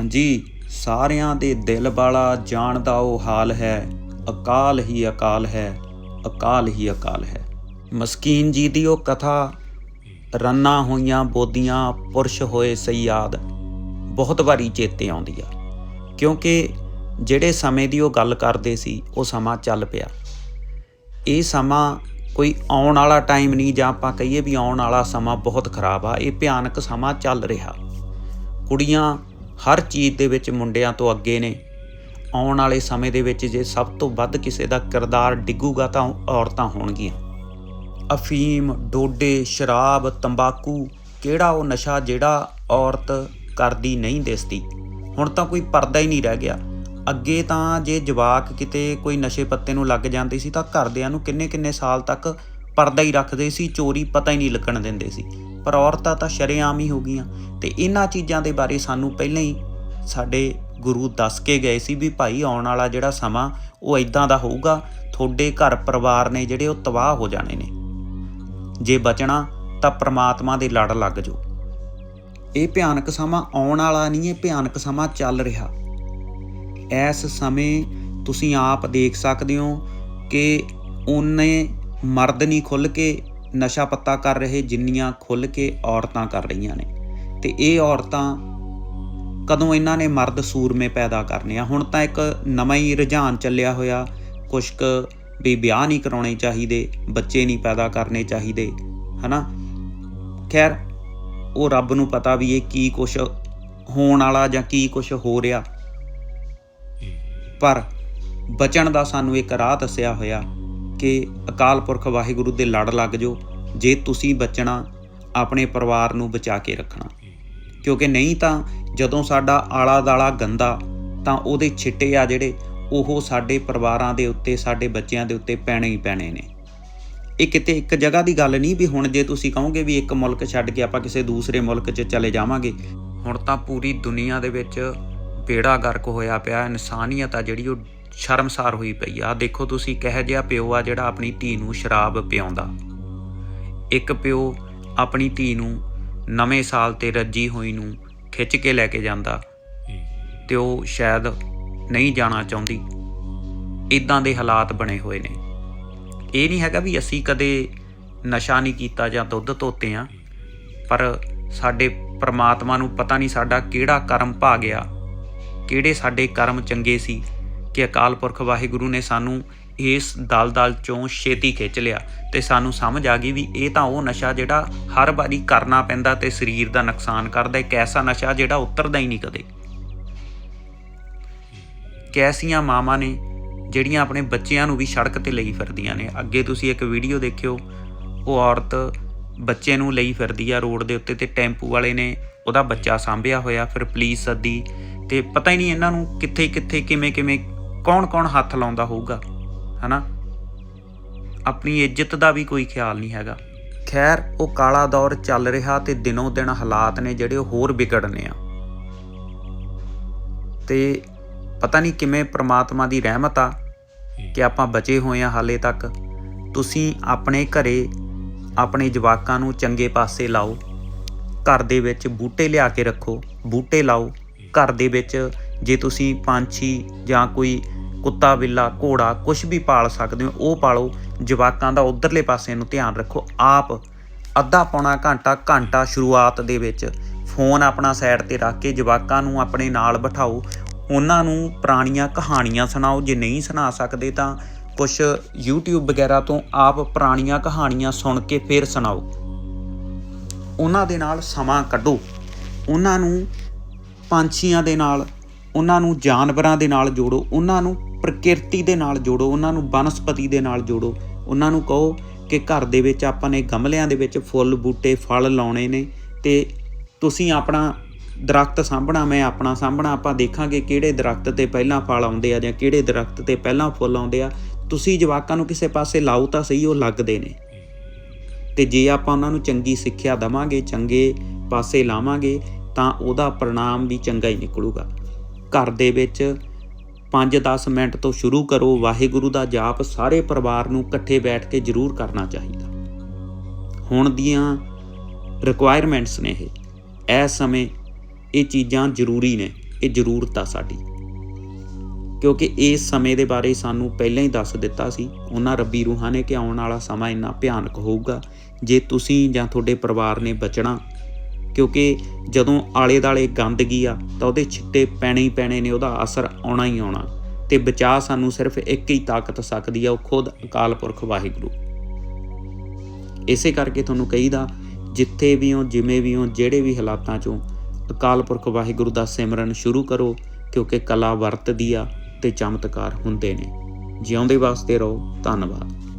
ਹਾਂਜੀ, ਸਾਰਿਆਂ ਦੇ ਦਿਲ ਵਾਲਾ ਜਾਣਦਾ ਉਹ ਹਾਲ ਹੈ। ਅਕਾਲ ਹੀ ਅਕਾਲ ਹੈ, ਅਕਾਲ ਹੀ ਅਕਾਲ ਹੈ। ਮਸਕੀਨ ਜੀ ਦੀ ਉਹ ਕਥਾ, ਰੰਨਾ ਹੋਈਆਂ ਬੋਦੀਆਂ ਪੁਰਸ਼ ਹੋਏ ਸਯਾਦ, ਬਹੁਤ ਵਾਰੀ ਚੇਤੇ ਆਉਂਦੀ ਆ। ਕਿਉਂਕਿ ਜਿਹੜੇ ਸਮੇਂ ਦੀ ਉਹ ਗੱਲ ਕਰਦੇ ਸੀ, ਉਹ ਸਮਾਂ ਚੱਲ ਪਿਆ। ਇਹ ਸਮਾਂ ਕੋਈ ਆਉਣ ਵਾਲਾ ਟਾਈਮ ਨਹੀਂ, ਜਾਂ ਆਪਾਂ ਕਹੀਏ ਵੀ ਆਉਣ ਵਾਲਾ ਸਮਾਂ ਬਹੁਤ ਖਰਾਬ ਆ, ਇਹ ਭਿਆਨਕ ਸਮਾਂ ਚੱਲ ਰਿਹਾ। ਕੁੜੀਆਂ ਹਰ ਚੀਜ਼ ਦੇ ਵਿੱਚ ਮੁੰਡਿਆਂ ਤੋਂ ਅੱਗੇ ਨੇ। ਆਉਣ ਵਾਲੇ ਸਮੇਂ ਦੇ ਵਿੱਚ ਜੇ ਸਭ ਤੋਂ ਵੱਧ ਕਿਸੇ ਦਾ ਕਿਰਦਾਰ ਡਿੱਗੂਗਾ ਤਾਂ ਔਰਤਾਂ ਹੋਣਗੀਆਂ। ਅਫੀਮ, ਡੋਡੇ, ਸ਼ਰਾਬ, ਤੰਬਾਕੂ, ਕਿਹੜਾ ਉਹ ਨਸ਼ਾ ਜਿਹੜਾ ਔਰਤ ਕਰਦੀ ਨਹੀਂ ਦਿਸਦੀ? ਹੁਣ ਤਾਂ ਕੋਈ ਪਰਦਾ ਹੀ ਨਹੀਂ ਰਹਿ ਗਿਆ। ਅੱਗੇ ਤਾਂ ਜੇ ਜਵਾਕ ਕਿਤੇ ਕੋਈ ਨਸ਼ੇ ਪੱਤੇ ਨੂੰ ਲੱਗ ਜਾਂਦੇ ਸੀ ਤਾਂ ਘਰਦਿਆਂ ਨੂੰ ਕਿੰਨੇ ਕਿੰਨੇ ਸਾਲ ਤੱਕ ਪਰਦਾ ਹੀ ਰੱਖਦੇ ਸੀ, ਚੋਰੀ ਪਤਾ ਹੀ ਨਹੀਂ ਲੱਗਣ ਦਿੰਦੇ ਸੀ। ਪਰ ਔਰਤਾਂ ਤਾਂ ਸ਼ਰੇਆਮ ਹੀ ਹੋ ਗਈਆਂ ਤੇ ਇਹਨਾਂ ਚੀਜ਼ਾਂ ਦੇ ਬਾਰੇ ਸਾਨੂੰ ਪਹਿਲਾਂ ਹੀ ਸਾਡੇ ਗੁਰੂ ਦੱਸ ਕੇ ਗਏ ਸੀ ਵੀ ਭਾਈ ਆਉਣ ਵਾਲਾ ਜਿਹੜਾ ਸਮਾਂ, ਉਹ ਇਦਾਂ ਦਾ ਹੋਊਗਾ, ਤੁਹਾਡੇ ਘਰ ਪਰਿਵਾਰ ਨੇ ਜਿਹੜੇ ਉਹ ਤਬਾਹ ਹੋ ਜਾਣੇ ਨੇ। ਜੇ ਬਚਣਾ ਤਾਂ ਪ੍ਰਮਾਤਮਾ ਦੇ ਲੜ ਲੱਗ ਜਾਓ। ਇਹ ਭਿਆਨਕ ਸਮਾਂ ਆਉਣ ਵਾਲਾ ਨਹੀਂ, ਇਹ ਭਿਆਨਕ ਸਮਾਂ ਚੱਲ ਰਿਹਾ। ਇਸ ਸਮੇਂ ਤੁਸੀਂ ਆਪ ਦੇਖ ਸਕਦੇ ਹੋ ਕਿ ਉਹਨੇ ਮਰਦ ਨਹੀਂ ਖੁੱਲ ਕੇ ਨਸ਼ਾ ਪੱਤਾ ਕਰ ਰਹੇ ਜਿੰਨੀਆਂ ਖੁੱਲ ਕੇ ਔਰਤਾਂ ਕਰ ਰਹੀਆਂ ਨੇ। ਤੇ ਇਹ ਔਰਤਾਂ ਕਦੋਂ ਇਹਨਾਂ ਨੇ ਮਰਦ ਸੂਰਮੇ ਪੈਦਾ ਕਰਨੇ ਆ? ਹੁਣ ਤਾਂ ਇੱਕ ਨਵਾਂ ਹੀ ਰੁਝਾਨ ਚੱਲਿਆ ਹੋਇਆ। ਕੁਛ ਕੁ ਵੀ ਵਿਆਹ ਨਹੀਂ ਕਰਾਉਣੇ ਚਾਹੀਦੇ ਬੱਚੇ ਨਹੀਂ ਪੈਦਾ ਕਰਨੇ ਚਾਹੀਦੇ ਹਨਾ? ਖੈਰ ਉਹ ਰੱਬ ਨੂੰ ਪਤਾ ਵੀ ਇਹ ਕੀ ਕੁਛ ਹੋਣ ਵਾਲਾ ਜਾਂ ਕੀ ਕੁਛ ਹੋ ਰਿਹਾ। ਪਰ ਬਚਣ ਦਾ ਸਾਨੂੰ ਇੱਕ ਰਾਹ ਦੱਸਿਆ ਹੋਇਆ। ਕਿ ਅਕਾਲ ਪੁਰਖ ਵਾਹਿਗੁਰੂ ਦੇ ਲੜ ਲੱਗ ਜਾਓ, ਜੇ ਤੁਸੀਂ ਬਚਣਾ, ਆਪਣੇ ਪਰਿਵਾਰ ਨੂੰ ਬਚਾ ਕੇ ਰੱਖਣਾ। ਕਿਉਂਕਿ ਨਹੀਂ ਤਾਂ ਜਦੋਂ ਸਾਡਾ ਆਲਾ ਦਾਲਾ ਗੰਦਾ, ਤਾਂ ਉਹਦੇ ਛਿੱਟੇ ਆ ਜਿਹੜੇ, ਉਹ ਸਾਡੇ ਪਰਿਵਾਰਾਂ ਦੇ ਉੱਤੇ, ਸਾਡੇ ਬੱਚਿਆਂ ਦੇ ਉੱਤੇ ਪੈਣੇ ਹੀ ਪੈਣੇ ਨੇ। ਇਹ ਕਿਤੇ ਇੱਕ ਜਗ੍ਹਾ ਦੀ ਗੱਲ ਨਹੀਂ ਵੀ ਹੁਣ ਜੇ ਤੁਸੀਂ ਕਹੋਗੇ ਵੀ ਇੱਕ ਮੁਲਕ ਛੱਡ ਕੇ ਆਪਾਂ ਕਿਸੇ ਦੂਸਰੇ ਮੁਲਕ 'ਚ ਚਲੇ ਜਾਵਾਂਗੇ, ਹੁਣ ਤਾਂ ਪੂਰੀ ਦੁਨੀਆ ਦੇ ਵਿੱਚ ਬੇੜਾ ਗਰਕ ਹੋਇਆ ਪਿਆ, ਇਨਸਾਨੀਅਤ ਆ ਜਿਹੜੀ ਉਹ ਸ਼ਰਮਸਾਰ ਹੋਈ ਪਈ ਆ। ਦੇਖੋ ਤੁਸੀਂ ਕਿਹੋ ਜਿਹਾ ਪਿਓ ਆ ਜਿਹੜਾ ਆਪਣੀ ਧੀ ਨੂੰ ਸ਼ਰਾਬ ਪਿਆਉਂਦਾ। ਇੱਕ ਪਿਓ ਆਪਣੀ ਧੀ ਨੂੰ ਨਵੇਂ ਸਾਲ ਤੇ ਰੱਜੀ ਹੋਈ ਨੂੰ ਖਿੱਚ ਕੇ ਲੈ ਕੇ ਜਾਂਦਾ ਤੇ ਉਹ ਸ਼ਾਇਦ ਨਹੀਂ ਜਾਣਾ ਚਾਹੁੰਦੀ। ਇਦਾਂ ਦੇ ਹਾਲਾਤ ਬਣੇ ਹੋਏ ਨੇ। ਇਹ ਨਹੀਂ ਹੈਗਾ ਵੀ ਅਸੀਂ ਕਦੇ ਨਸ਼ਾ ਨਹੀਂ ਕੀਤਾ ਜਾਂ ਦੁੱਧ ਧੋਤੇ ਆ, ਪਰ ਸਾਡੇ ਪ੍ਰਮਾਤਮਾ ਨੂੰ ਪਤਾ ਨਹੀਂ ਸਾਡਾ ਕਿਹੜਾ ਕਰਮ ਭਾ ਗਿਆ ਕਿਹੜੇ ਸਾਡੇ ਕਰਮ ਚੰਗੇ ਸੀ। ਕਿ ਅਕਾਲ ਪੁਰਖ ਵਾਹਿਗੁਰੂ ਨੇ ਸਾਨੂੰ ਇਸ ਦਲਦਲ ਚੋਂ ਛੇਤੀ ਖਿੱਚ ਲਿਆ ਤੇ ਸਾਨੂੰ ਸਮਝ ਆ ਗਈ ਵੀ ਇਹ ਤਾਂ ਉਹ ਨਸ਼ਾ ਜਿਹੜਾ ਹਰ ਵਾਰੀ ਕਰਨਾ ਪੈਂਦਾ ਤੇ ਸਰੀਰ ਦਾ ਨੁਕਸਾਨ ਕਰਦਾ, ਇੱਕ ਐਸਾ ਨਸ਼ਾ ਜਿਹੜਾ ਉਤਰਦਾ ਹੀ ਨਹੀਂ ਕਦੇ। ਕੈਸੀਆਂ ਮਾਵਾਂ ਨੇ ਜਿਹੜੀਆਂ ਆਪਣੇ ਬੱਚਿਆਂ ਨੂੰ ਵੀ ਸੜਕ ਤੇ ਲਈ ਫਿਰਦੀਆਂ ਨੇ। ਅੱਗੇ ਤੁਸੀਂ ਇੱਕ ਵੀਡੀਓ ਦੇਖਿਓ, ਉਹ ਔਰਤ ਬੱਚੇ ਨੂੰ ਲਈ ਫਿਰਦੀ ਆ ਰੋਡ ਦੇ ਉੱਤੇ ਤੇ ਟੈਂਪੂ ਵਾਲੇ ਨੇ ਉਹਦਾ ਬੱਚਾ ਸਾਂਭਿਆ ਹੋਇਆ, ਫਿਰ ਪੁਲਿਸ ਸੱਦੀ ਤੇ ਪਤਾ ਹੀ ਨਹੀਂ ਇਹਨਾਂ ਨੂੰ ਕਿੱਥੇ ਕਿੱਥੇ ਕਿਵੇਂ ਕਿਵੇਂ ਕੌਣ-ਕੌਣ ਹੱਥ ਲਾਉਂਦਾ ਹੋਊਗਾ, ਹਨਾ? ਆਪਣੀ ਇੱਜ਼ਤ ਦਾ ਵੀ ਕੋਈ ਖਿਆਲ ਨਹੀਂ ਹੈਗਾ। ਖੈਰ, ਉਹ ਕਾਲਾ ਦੌਰ ਚੱਲ ਰਿਹਾ ਤੇ ਦਿਨੋਂ ਦਿਨ ਹਾਲਾਤ ਨੇ ਜਿਹੜੇ ਉਹ ਹੋਰ ਵਿਗੜਨੇ ਆ। ਤੇ ਪਤਾ ਨਹੀਂ ਕਿਵੇਂ ਪ੍ਰਮਾਤਮਾ ਦੀ ਰਹਿਮਤ ਆ ਕਿ ਆਪਾਂ ਬਚੇ ਹੋਏ ਆ ਹਾਲੇ ਤੱਕ। ਤੁਸੀਂ ਆਪਣੇ ਘਰੇ ਆਪਣੇ ਜਵਾਕਾਂ ਨੂੰ ਚੰਗੇ ਪਾਸੇ ਲਾਓ। ਘਰ ਦੇ ਵਿੱਚ ਬੂਟੇ ਲਿਆ ਕੇ ਰੱਖੋ, ਬੂਟੇ ਲਾਓ। ਘਰ ਦੇ ਵਿੱਚ ਜੇ ਤੁਸੀਂ ਪੰਛੀ ਜਾਂ ਕੋਈ ਕੁੱਤਾ, ਬਿੱਲਾ, ਘੋੜਾ ਕੁਝ ਵੀ ਪਾਲ ਸਕਦੇ ਹੋ, ਉਹ ਪਾਲੋ। ਜਵਾਕਾਂ ਦਾ ਉਧਰਲੇ ਪਾਸੇ ਨੂੰ ਧਿਆਨ ਰੱਖੋ। ਆਪ ਅੱਧਾ ਪੌਣਾ ਘੰਟਾ ਘੰਟਾ ਸ਼ੁਰੂਆਤ ਦੇ ਵਿੱਚ ਫੋਨ ਆਪਣਾ ਸਾਈਡ ਤੇ ਰੱਖ ਕੇ ਜਵਾਕਾਂ ਨੂੰ ਆਪਣੇ ਨਾਲ ਬਿਠਾਓ। ਉਹਨਾਂ ਨੂੰ ਪੁਰਾਣੀਆਂ ਕਹਾਣੀਆਂ ਸੁਣਾਓ। ਜੇ ਨਹੀਂ ਸੁਣਾ ਸਕਦੇ ਤਾਂ ਕੁਝ YouTube ਵਗੈਰਾ ਤੋਂ ਆਪ ਪੁਰਾਣੀਆਂ ਕਹਾਣੀਆਂ ਸੁਣ ਕੇ ਫਿਰ ਸੁਣਾਓ। ਉਹਨਾਂ ਦੇ ਨਾਲ ਸਮਾਂ ਕੱਢੋ। ਉਹਨਾਂ ਨੂੰ ਪੰਛੀਆਂ ਦੇ ਨਾਲ ਉਹਨਾਂ ਨੂੰ ਜਾਨਵਰਾਂ ਦੇ ਨਾਲ ਜੋੜੋ, ਉਹਨਾਂ ਨੂੰ ਪ੍ਰਕਿਰਤੀ ਦੇ ਨਾਲ ਜੋੜੋ, ਉਹਨਾਂ ਨੂੰ ਬਨਸਪਤੀ ਦੇ ਨਾਲ ਜੋੜੋ। ਉਹਨਾਂ ਨੂੰ ਕਹੋ ਕਿ ਘਰ ਦੇ ਵਿੱਚ ਆਪਾਂ ਨੇ ਗਮਲਿਆਂ ਦੇ ਵਿੱਚ ਫੁੱਲ, ਬੂਟੇ, ਫਲ ਲਾਉਣੇ ਨੇ ਤੇ ਤੁਸੀਂ ਆਪਣਾ ਦਰਖਤ ਸਾਂਭਣਾ, ਮੈਂ ਆਪਣਾ ਸਾਂਭਣਾ, ਆਪਾਂ ਦੇਖਾਂਗੇ ਕਿਹੜੇ ਦਰਖਤ ਤੇ ਪਹਿਲਾਂ ਫਲ ਆਉਂਦੇ ਆ ਜਾਂ ਕਿਹੜੇ ਦਰਖਤ ਤੇ ਪਹਿਲਾਂ ਫੁੱਲ ਆਉਂਦੇ ਆ। ਤੁਸੀਂ ਜਵਾਕਾਂ ਨੂੰ ਕਿਸੇ ਪਾਸੇ ਲਾਓ ਤਾਂ ਸਹੀ, ਉਹ ਲੱਗਦੇ ਨੇ। ਤੇ ਜੇ ਆਪਾਂ ਉਹਨਾਂ ਨੂੰ ਚੰਗੀ ਸਿੱਖਿਆ ਦਵਾਂਗੇ, ਚੰਗੇ ਪਾਸੇ ਲਾਵਾਂਗੇ, ਤਾਂ ਉਹਦਾ ਪ੍ਰਣਾਮ ਵੀ ਚੰਗਾ ਹੀ ਨਿਕਲੂਗਾ। ਘਰ ਦੇ ਵਿੱਚ 5-10 ਮਿੰਟ ਤੋਂ ਸ਼ੁਰੂ ਕਰੋ। ਵਾਹਿਗੁਰੂ ਦਾ ਜਾਪ ਸਾਰੇ ਪਰਿਵਾਰ ਨੂੰ ਇਕੱਠੇ ਬੈਠ ਕੇ ਜ਼ਰੂਰ ਕਰਨਾ ਚਾਹੀਦਾ। ਹੁਣ ਦੀਆਂ ਰਿਕੁਆਇਰਮੈਂਟਸ ਨੇ ਇਹ। ਇਸ ਸਮੇਂ ਇਹ ਚੀਜ਼ਾਂ ਜ਼ਰੂਰੀ ਨੇ। ਇਹ ਜ਼ਰੂਰਤ ਆ ਸਾਡੀ। ਕਿਉਂਕਿ ਇਸ ਸਮੇਂ ਦੇ ਬਾਰੇ ਸਾਨੂੰ ਪਹਿਲਾਂ ਹੀ ਦੱਸ ਦਿੱਤਾ ਸੀ। ਉਹਨਾਂ ਰੱਬੀ ਰੂਹਾਂ ਨੇ ਕਿ ਆਉਣ ਵਾਲਾ ਸਮਾਂ ਇੰਨਾ ਭਿਆਨਕ ਹੋਊਗਾ। ਜੇ ਤੁਸੀਂ ਜਾਂ ਤੁਹਾਡੇ ਪਰਿਵਾਰ ਨੇ ਬਚਣਾ ਕਿਉਂਕਿ ਜਦੋਂ ਆਲੇ-ਦਾਲੇ ਗੰਦਗੀ ਆ, ਤਾਂ ਉਹਦੇ ਛਿੱਟੇ ਪੈਣੇ ਹੀ ਪੈਣੇ ਨੇ, ਉਹਦਾ ਅਸਰ ਆਉਣਾ ਹੀ ਆਉਣਾ। ਤੇ ਬਚਾ ਸਾਨੂੰ ਸਿਰਫ ਇੱਕ ਹੀ ਤਾਕਤ ਸਕਦੀ ਆ, ਉਹ ਖੁਦ ਅਕਾਲ ਪੁਰਖ ਵਾਹਿਗੁਰੂ। ਇਸੇ ਕਰਕੇ ਤੁਹਾਨੂੰ ਕਹੀਦਾ, ਜਿੱਥੇ ਵੀ ਹੋ, ਜਿਵੇਂ ਵੀ ਹੋ, ਜਿਹੜੇ ਵੀ ਹਾਲਾਤਾਂ ਚੋਂ ਅਕਾਲ ਪੁਰਖ ਵਾਹਿਗੁਰੂ ਦਾ ਸਿਮਰਨ ਸ਼ੁਰੂ ਕਰੋ, ਕਿਉਂਕਿ ਕਲਾ ਵਰਤਦੀ ਆ ਤੇ ਚਮਤਕਾਰ ਹੁੰਦੇ ਨੇ। ਜਿਉਂਦੇ ਵਾਸਤੇ ਰਹੋ, ਧੰਨਵਾਦ।